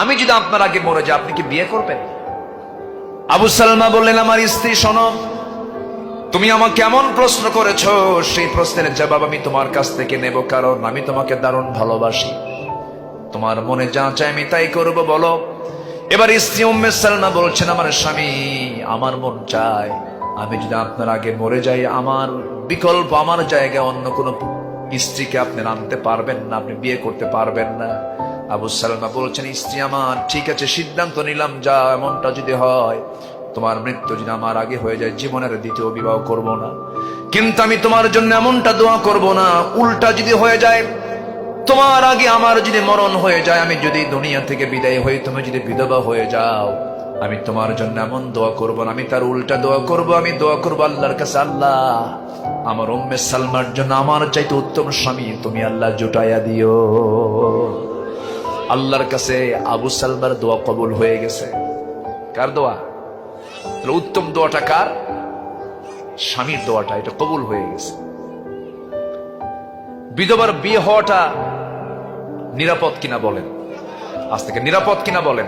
আমি যদি আপনার আগে মরে যাই, আপনি কি বিয়ে করবেন? আবু সালমা বললেন, আমার স্ত্রী, শোনো, তুমি আমাকে এমন প্রশ্ন করেছ, সেই প্রশ্নের জবাব আমি তোমার কাছ থেকে নেব, কারণ আমি তোমাকে দারুণ ভালোবাসি। তোমার মনে যা চাই আমি তাই করব, বলো। এবার স্ত্রী উম্মে সালমা বলছেন, আমার স্বামী, আমার মন চায় আমি যদি আপনার আগে মরে যাই, আমার বিকল্প, আমার জায়গায় অন্য কোনো স্ত্রীকে আপনি আনতে পারবেন না, আপনি বিয়ে করতে পারবেন না। আবু সালমা বলছেন, স্ত্রী আমার, ঠিক আছে, সিদ্ধান্ত নিলাম, যা এমনটা যদি হয়, তোমার মৃত্যু যদি আমার আগে হয়ে যায়, জীবনের দ্বিতীয় বিবাহ করব না। কিন্তু আমি তোমার জন্য এমনটা দোয়া করব না, উল্টা যদি হয়ে যায়, তোমার আগে আমার যদি মরণ হয়ে যায়, আমি যদি দুনিয়া থেকে বিদায় হই, তুমি যদি বিধবা হয়ে যাও, আমি তোমার জন্য এমন দোয়া করব না, আমি তার উল্টা দোয়া করব, আমি দোয়া করব আল্লাহর কাছে, আল্লাহ, আমার উম্মে সালমার জন্য আমার চাইতে উত্তম স্বামী, তুমি আল্লাহ জুটাইয়া দিও। আল্লাহর কাছে আবু সালমার দোয়া কবুল হয়ে গেছে। কার দোয়া? উত্তম দোয়াটা কার? স্বামীর দোয়াটা, এটা কবুল হয়ে গেছে। বিধবার বিয়ে হওয়াটা নিরাপদ কিনা বলেন? আজ থেকে নিরাপদ কিনা বলেন?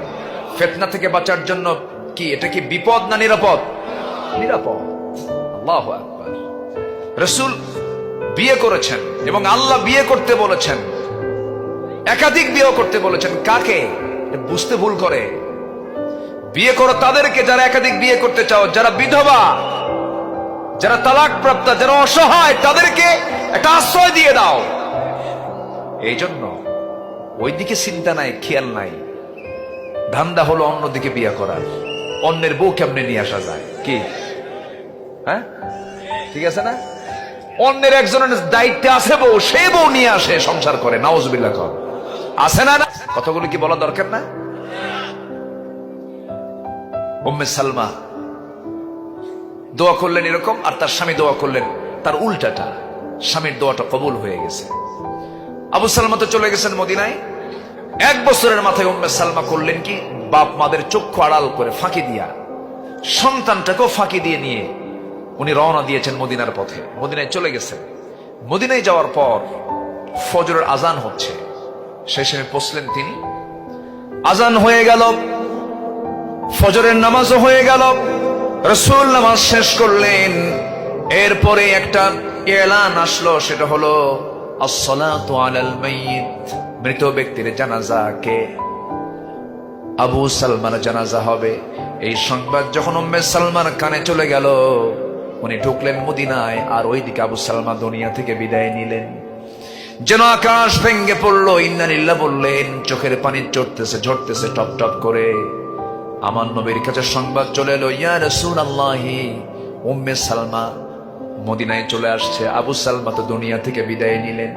ফেতনা থেকে বাঁচার জন্য কি, এটা কি বিপদ না নিরাপদ? নিরাপদ। আল্লাহ রসুল বিয়ে করেছেন এবং আল্লাহ বিয়ে করতে বলেছেন। একাধিক বিয়ে করতে বলেছেন। কাকে? বুঝতে ভুল করে। বিয়ে করো তাদেরকে যারা একাধিক বিয়ে করতে চাও, যারা বিধবা, যারা তালাক প্রাপ্ত যারা অসহায়, তাদেরকে একটা আশ্রয় দিয়ে দাও। এই জন্য ওইদিকে চিন্তা নাই, খেয়াল নাই। ধান্দা হলো অন্যদিকে বিয়ে করার। অন্যের বউ কেমনে নিয়ে আসা যায়? কি? হ্যাঁ? ঠিক আছে না? অন্যের একজনের দায়িত্বে আছে বউ, সে বউ নিয়ে আসে, সংসার করে। নাওজবিল্লা কর। আছে না না? কথাগুলো কি বলা দরকার না? উম্মে সালমা, দোয়া করলেন এরকম, আর তার স্বামী দোয়া করলেন। তার উল্টাটা, স্বামীর দোয়াটা কবুল হয়ে গেছে। আবু সালমা তো চলে গেছেন মদিনায়। এক বছরের মাথায় উম্মে সালমা করলেন কি? বাপ মাদের চক্ষু আড়াল করে ফাঁকি দিয়া, সন্তানটাকেও ফাঁকি দিয়ে নিয়ে উনি রওনা দিয়েছেন মদিনার পথে। মদিনায় চলে গেছেন। মদিনায় যাওয়ার পর ফজরের আজান হচ্ছে। সময় পৌঁছলেন তিনি আজান হয়ে গেল, ফজরের নামাজও হয়ে গেল, রসুল নামাজ শেষ করলেন। এরপরে একটা এলান আসলো, সেটা হলো মৃত ব্যক্তির জানাজা কে? আবু সালমান জানাজা হবে। এই সংবাদ যখন উম্মে সালমান কানে চলে গেল, উনি ঢুকলেন মদিনায়, আর ওইদিকে আবু সালমা দুনিয়া থেকে বিদায় নিলেন। যেন আকাশ ভেঙ্গে পড়ল ইন্নানিল্লা বললেন, চোখের পানি চড়তেছে, ঝরতেছে, টপ টপ করে। আমার নবীর কাছে সংবাদ চলে এলো, ইয়া রসুল আল্লাহি উম্মে সালমা। মদিনায় চলে আসছে, আবু সালমা তো দুনিয়া থেকে বিদায় নিলেন।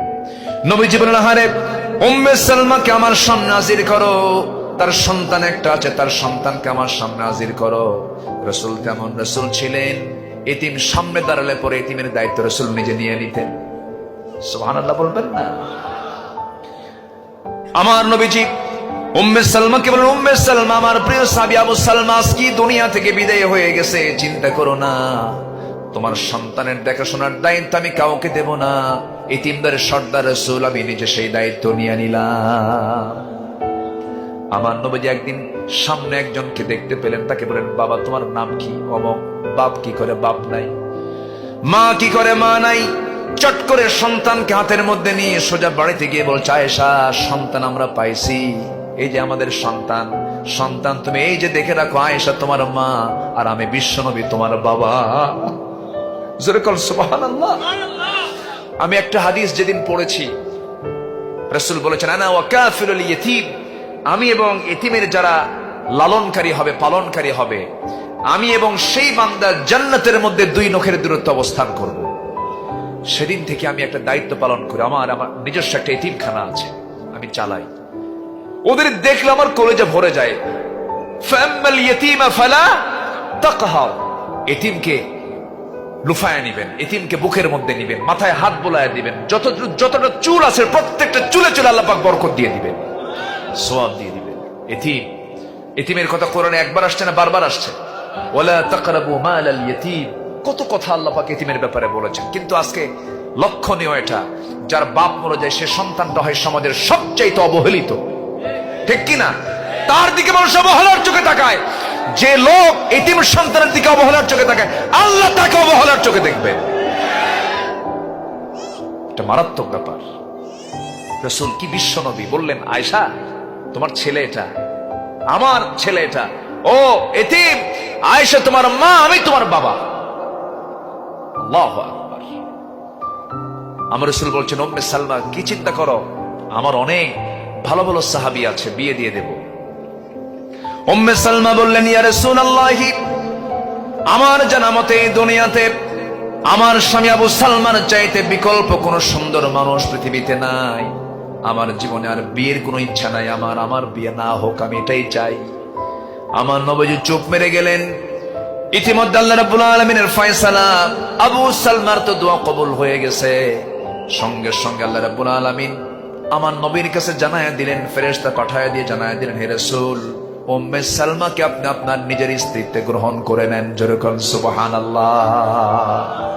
নবী জীবন হারে উম্মে সালমাকে আমার সামনে হাজির করো। তার সন্তান একটা আছে, তার সন্তানকে আমার সামনে হাজির করো। রসুল কেমন রসুল ছিলেন, এতিম সামনে দাঁড়ালে পরে এতিমের দায়িত্ব রসুল নিজে নিয়ে নিতেন। আমার নবীজি উম্মে সালমাকে বলেন উম্মে সালমা, আমার প্রিয় সাবি আবু সালমাস কি দুনিয়া থেকে বিদায় হয়ে গেছে। চিন্তা করো না, তোমার সন্তানের দেখাশোনার দায়িত্ব আমি কাউকে দেব না। ইতিমদের সর্দার রসুল, আমি নিজে সেই দায়িত্ব নিয়ে নিলাম। আমার নবীজি একদিন সামনে একজনকে দেখতে পেলেন, তাকে বলেন, বাবা, তোমার নাম কি? অমক, বাপ কি করে? বাপ নাই। মা কি করে? মা নাই। চট করে সন্তানকে হাতের মধ্যে নিয়ে সোজা বাড়িতে গিয়ে বলছে, আয়েশা, সন্তান আমরা পাইছি। এই যে আমাদের সন্তান সন্তান তুমি এই যে দেখে রাখো, আয়েশা তোমার মা আর আমি বিশ্বনবী তোমার বাবা। আমি একটা হাদিস যেদিন পড়েছি, রসুল বলেছেন আমি এবং এতিমের যারা লালনকারী হবে, পালনকারী হবে, আমি এবং সেই বান্দা জান্নাতের মধ্যে দুই নখের দূরত্ব অবস্থান করব। সেদিন থেকে আমি একটা দায়িত্ব পালন করি। আমার আমার নিজস্ব একটা এতিমখানা আছে। আমি চালাই। ওদের দেখলে আমার কলেজে ভরে যায়। এতিমকে লুফায়া নিবেন, এতিমকে বুকের মধ্যে নিবেন, মাথায় হাত বোলায় দিবেন। যত যতটা চুল আছে, প্রত্যেকটা চুলে চুলে আল্লাহ পাক বরকত দিয়ে দিবেন। সোয়াব দিয়ে দিবেন। এতিম, এতিমের কথা কোরআনে একবার আসছে না বারবার আসছে? ওয়ালা তাকরাবু মাল আল ইয়তীম। কত কথা আল্লাহ পাক এতিমের ব্যাপারে বলেছেন, কিন্তু আজকে লক্ষণীয় এটা, যার বাপ মরে যায়, সে সন্তানটা হয় সমাজের সবচাইতে অবহেলিত। ঠিক কিনা? তার দিকে মানুষ অবহেলার চোখে তাকায়। যে লোক এটিম সন্তানের দিকে অবহেলার চোখে তাকায়, আল্লাহ তাকে অবহেলার চোখে দেখবে। এটা মারাত্মক ব্যাপার। রসুল কি বিশ্ব নবী? বললেন আয়সা তোমার ছেলে এটা, আমার ছেলে এটা। ও এতিম আয়সা তোমার মা, আমি তোমার বাবা। আমার রসুল বলছেন ওম্মে সালমা, কি চিন্তা করো? আমার অনেক ভালো ভালো সাহাবি আছে, বিয়ে দিয়ে দেব। ওম্মে সালমা বললেন, ইয়া রাসূলুল্লাহি, আমার জানা মতে দুনিয়াতে আমার স্বামী আবু সালমান চাইতে বিকল্প কোন সুন্দর মানুষ পৃথিবীতে নাই। আমার জীবনে আর বিয়ের কোনো ইচ্ছা নাই। আমার আমার বিয়ে না হোক, আমি এটাই চাই। আমার নবজি চুপ মেরে গেলেন। ইতিমধ্যে আল্লাহ রাব্বুল আলামিনের ফয়সালা আবু সালমার তো দোয়া কবুল হয়ে গেছে। সঙ্গে সঙ্গে আল্লাহ রাব্বুল আলামিন আমার নবীর কাছে জানায়া দিলেন, ফেরেশতা পাঠায়া দিয়ে জানায়া দিলেন, হে রাসূল, উম্মে সালমাকে আপনি আপনার নিজের স্ত্রীতে গ্রহণ করে নেন। যেরকম সুবহানাল্লাহ।